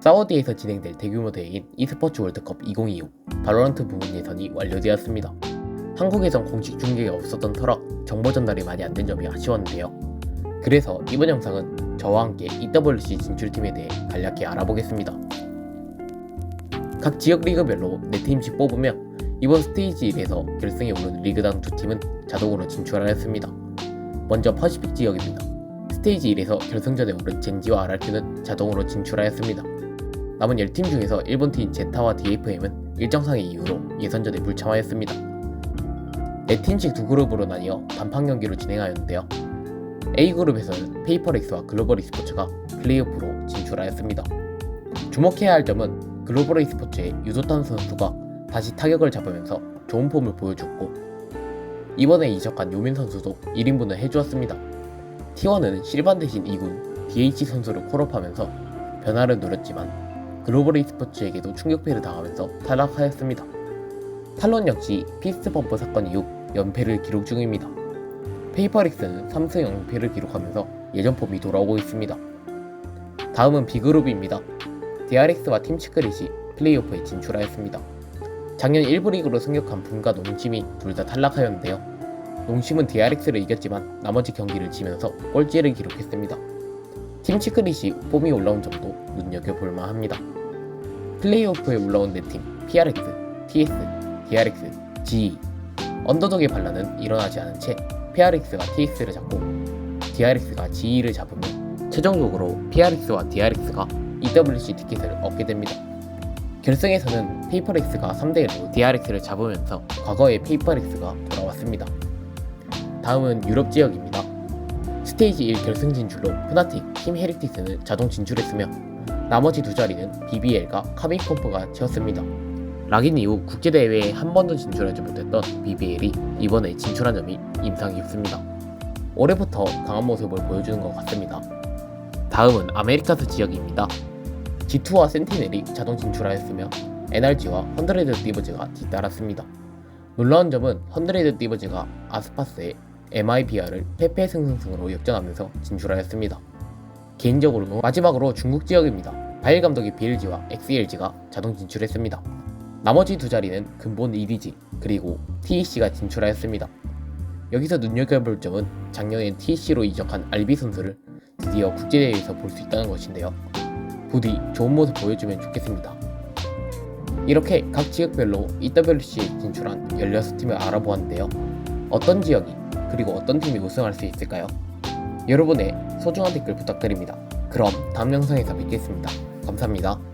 사우디에서 진행될 대규모 대회인 e스포츠 월드컵 2025 바로란트 부분 예선이 완료되었습니다. 한국에선 공식 중계가 없었던 터라 정보 전달이 많이 안 된 점이 아쉬웠는데요. 그래서 이번 영상은 저와 함께 EWC 진출팀에 대해 간략히 알아보겠습니다. 각 지역 리그별로 4팀씩 뽑으며 이번 스테이지 1에서 결승에 오른 리그당 두 팀은 자동으로 진출하였습니다. 먼저 퍼시픽 지역입니다. 스테이지 1에서 결승전에 오른 젠지와 RRQ는 자동으로 진출하였습니다. 남은 10팀 중에서 일본 팀 제타와 DFM은 일정상의 이유로 예선전에 불참하였습니다. 4팀씩 두 그룹으로 나뉘어 단판 경기로 진행하였는데요. A그룹에서는 페이퍼렉스와 글로벌 e스포츠가 플레이오프로 진출하였습니다. 주목해야 할 점은 글로벌 e스포츠의 유도탄 선수가 다시 타격을 잡으면서 좋은 폼을 보여줬고 이번에 이적한 요민 선수도 1인분을 해주었습니다. T1은 실반 대신 2군 DH 선수를 콜업하면서 변화를 노렸지만 글로벌 e스포츠에게도 충격패를 당하면서 탈락하였습니다. 탈론 역시 피스트 범프 사건 이후 연패를 기록 중입니다. 페이퍼릭스는 3승 0패를 기록하면서 예전 폼이 돌아오고 있습니다. 다음은 B그룹입니다. DRX와 팀 치크릿이 플레이오프에 진출하였습니다. 작년 1부 리그로 승격한 분과 농심이 둘 다 탈락하였는데요. 농심은 DRX를 이겼지만 나머지 경기를 지면서 꼴찌를 기록했습니다. 팀 치크릿이 폼이 올라온 점도 눈여겨볼 만 합니다. 플레이오프에 올라온 4팀 PRX, TS, DRX, GE 언더독의 반란은 일어나지 않은 채 PRX가 TS를 잡고 DRX가 GE를 잡으면 최종적으로 PRX와 DRX가 EWC 티켓을 얻게 됩니다. 결승에서는 페이퍼렉스가 3대1로 DRX를 잡으면서 과거의 페이퍼렉스가 돌아왔습니다. 다음은 유럽 지역입니다. 스테이지 1 결승 진출로 푸나틱, 팀 헤리티스는 자동 진출했으며 나머지 두 자리는 BBL과 카미콤프가 채웠습니다. 락인 이후 국제대회에 한 번도 진출하지 못했던 BBL이 이번에 진출한 점이 인상 깊습니다. 올해부터 강한 모습을 보여주는 것 같습니다. 다음은 아메리카스 지역입니다. G2와 센티넬이 자동 진출하였으며 NRG와 헌드레드 디버즈가 뒤따랐습니다. 놀라운 점은 헌드레드 디버즈가 아스파스의 MIBR을 패패 승승승으로 역전하면서 진출하였습니다. 개인적으로는 마지막으로 중국 지역입니다. 바일 감독의 BLG와 XLG가 자동 진출했습니다. 나머지 두 자리는 근본 EDG 그리고 TEC가 진출하였습니다. 여기서 눈여겨볼 점은 작년에 TEC로 이적한 RB 선수를 드디어 국제대회에서 볼 수 있다는 것인데요. 부디 좋은 모습 보여주면 좋겠습니다. 이렇게 각 지역별로 EWC에 진출한 16팀을 알아보았는데요. 어떤 지역이 그리고 어떤 팀이 우승할 수 있을까요? 여러분의 소중한 댓글 부탁드립니다. 그럼 다음 영상에서 뵙겠습니다. 감사합니다.